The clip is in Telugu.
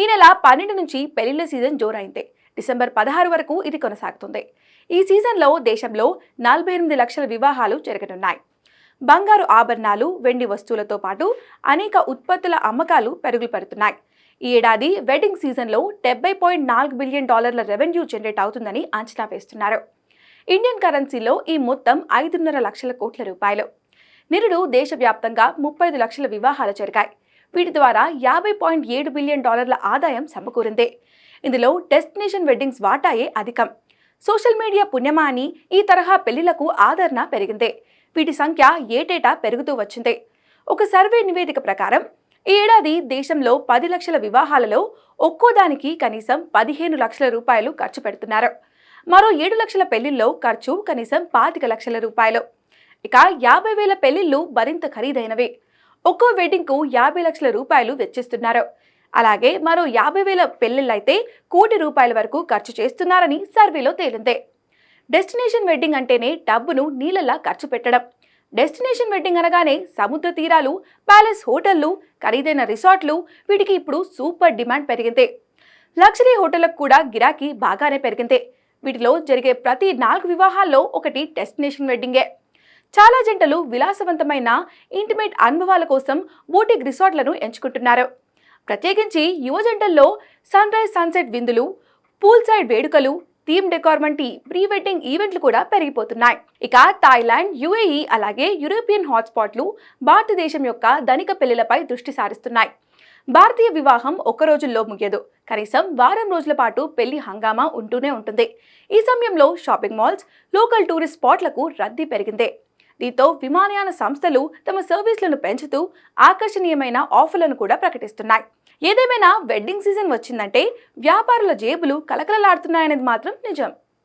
ఈ నెల పన్నెండు నుంచి పెళ్ళిళ్ళ సీజన్ జోరైంది. డిసెంబర్ పదహారు వరకు ఇది కొనసాగుతుంది. ఈ సీజన్లో దేశంలో నలభై ఎనిమిది లక్షల వివాహాలు జరగనున్నాయి. బంగారు ఆభరణాలు వెండి వస్తువులతో పాటు అనేక ఉత్పత్తుల అమ్మకాలు పెరుగులు పెడుతున్నాయి ఈ ఏడాది వెడ్డింగ్ సీజన్లో డెబ్బై పాయింట్ నాలుగు బిలియన్ డాలర్ల రెవెన్యూ జనరేట్ అవుతుందని అంచనా వేస్తున్నారు. ఇండియన్ కరెన్సీలో ఈ మొత్తం ఐదున్నర లక్షల కోట్ల రూపాయలు. నిరుడు దేశవ్యాప్తంగా ముప్పై ఐదు లక్షల వివాహాలు జరిగాయి. వీటి ద్వారా యాభై పాయింట్ ఏడు బిలియన్ డాలర్ల ఆదాయం సమకూరింది. ఇందులో డెస్టినేషన్ వెడ్డింగ్స్ వాటాయే అధికం. సోషల్ మీడియా పుణ్యమా అని ఈ తరహా పెళ్ళిలకు ఆదరణ పెరిగింది. వీటి సంఖ్య ఏటేటా పెరుగుతూ వచ్చింది. ఒక సర్వే నివేదిక ప్రకారం ఈ ఏడాది దేశంలో పది లక్షల వివాహాలలో ఒక్కో దానికి కనీసం పదిహేను లక్షల రూపాయలు ఖర్చు పెడుతున్నారు. మరో ఏడు లక్షల పెళ్ళిల్లో ఖర్చు కనీసం పాతిక లక్షల రూపాయలు. ఇక యాభై వేల పెళ్ళిళ్ళు మరింత ఖరీదైనవి. ఒక్కో వెడ్డింగ్కు యాభై లక్షల రూపాయలు వెచ్చిస్తున్నారు. అలాగే మరో యాభై వేల పెళ్ళిళ్ళైతే కోటి రూపాయల వరకు ఖర్చు చేస్తున్నారని సర్వేలో తేలిందే. డెస్టినేషన్ వెడ్డింగ్ అంటేనే డబ్బును నీళ్ళలా ఖర్చు పెట్టడం. డెస్టినేషన్ వెడ్డింగ్ అనగానే సముద్ర తీరాలు ప్యాలెస్ హోటళ్ళు ఖరీదైన రిసార్ట్లు వీటికి ఇప్పుడు సూపర్ డిమాండ్ పెరిగింది. లగ్జరీ హోటళ్ళకు కూడా గిరాకీ బాగానే పెరిగింది. వీటిలో జరిగే ప్రతి నాలుగు వివాహాల్లో ఒకటి డెస్టినేషన్ వెడ్డింగే. చాలా జంటలు విలాసవంతమైన ఇంటిమేట్ అనుభవాల కోసం బోటిక్ రిసార్ట్లను ఎంచుకుంటున్నారు. ప్రత్యేకించి యువ జంటల్లో సన్ రైజ్ సన్సెట్ విందులు పూల్ సైడ్ వేడుకలు థీమ్ డెకార్ వంటి ప్రీ వెడ్డింగ్ ఈవెంట్లు కూడా పెరిగిపోతున్నాయి. ఇక థాయిలాండ్ యుఏఈ అలాగే యూరోపియన్ హాట్స్పాట్లు భారతదేశం యొక్క ధనిక పెళ్ళిలపై దృష్టి సారిస్తున్నాయి. భారతీయ వివాహం ఒక్క రోజుల్లో ముగియదు. కనీసం వారం రోజుల పాటు పెళ్ళి హంగామా ఉంటూనే ఉంటుంది. ఈ సమయంలో షాపింగ్ మాల్స్ లోకల్ టూరిస్ట్ స్పాట్లకు రద్దీ పెరిగింది. దీంతో విమానయాన సంస్థలు తమ సర్వీసులను పెంచుతూ ఆకర్షణీయమైన ఆఫర్లను కూడా ప్రకటిస్తున్నాయి. ఏదేమైనా వెడ్డింగ్ సీజన్ వచ్చిందంటే వ్యాపారుల జేబులు కలకలలాడుతున్నాయనేది మాత్రం నిజం.